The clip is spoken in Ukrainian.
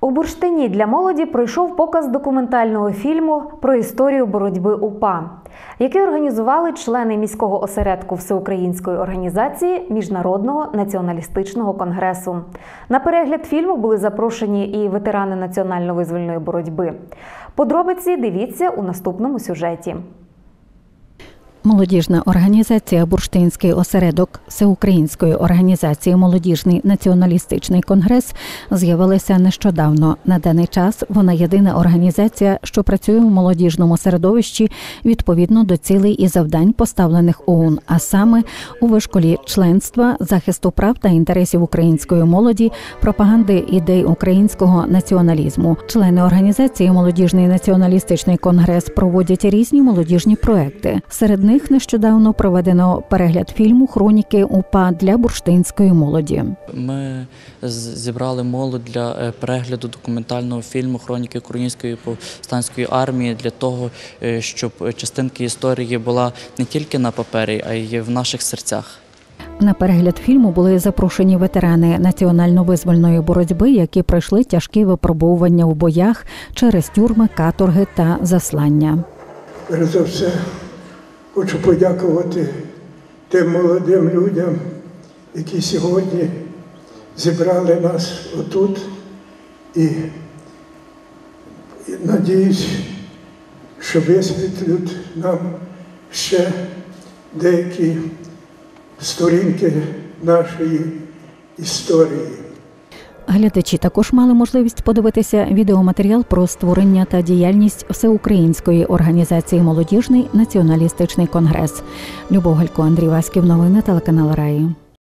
У Бурштині для молоді пройшов показ документального фільму про історію боротьби УПА, який організували члени міського осередку Всеукраїнської організації Міжнародного націоналістичного конгресу. На перегляд фільму були запрошені і ветерани національно-визвольної боротьби. Подробиці дивіться у наступному сюжеті. Молодіжна організація Бурштинський осередок Всеукраїнської організації Молодіжний націоналістичний конгрес з'явилася нещодавно. На даний час вона єдина організація, що працює в молодіжному середовищі відповідно до цілей і завдань, поставлених ОУН, а саме у вишколі членства, захисту прав та інтересів української молоді, пропаганди ідей українського націоналізму. Члени організації Молодіжний націоналістичний конгрес проводять різні молодіжні проекти. Серед них нещодавно проведено перегляд фільму Хроніки УПА для бурштинської молоді. Ми зібрали молодь для е, перегляду документального фільму Хроніки Української повстанської армії для того, е, щоб частинки історії була не тільки на папері, а й в наших серцях. На перегляд фільму були запрошені ветерани національно-визвольної боротьби, які пройшли тяжкі випробовування в боях через тюрми, каторги та заслання. Перш за все, хочу подякувати тим молодим людям, які сьогодні зібрали нас отут і, надіюсь, що висвітлють нам ще деякі сторінки нашої історії. Глядачі також мали можливість подивитися відеоматеріал про створення та діяльність всеукраїнської організації Молодіжний націоналістичний конгрес. Любов Галько, Андрій Васьків, новини телеканал Раї.